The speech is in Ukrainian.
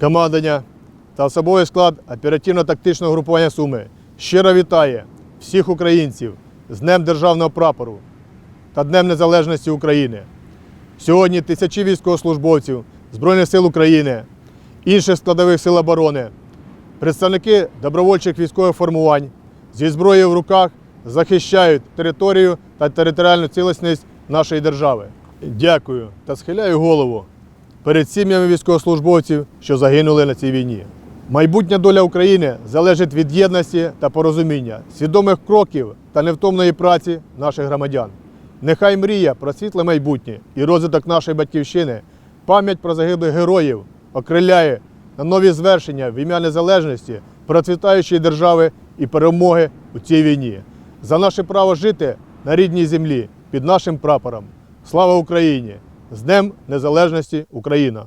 командування та особовий склад оперативно-тактичного групування Суми щиро вітає всіх українців з Днем Державного прапору та Днем Незалежності України. Сьогодні тисячі військовослужбовців Збройних сил України, інших складових сил оборони, представники добровольчих військових формувань зі зброєю в руках захищають територію та територіальну цілісність нашої держави. Дякую та схиляю голову перед сім'ями військовослужбовців, що загинули на цій війні. Майбутня доля України залежить від єдності та порозуміння, свідомих кроків та невтомної праці наших громадян. Нехай мрія про світле майбутнє і розвиток нашої батьківщини, пам'ять про загиблих героїв окриляє на нові звершення в ім'я незалежності, процвітаючої держави і перемоги у цій війні. За наше право жити на рідній землі під нашим прапором. Слава Україні! З Днем Незалежності Україна!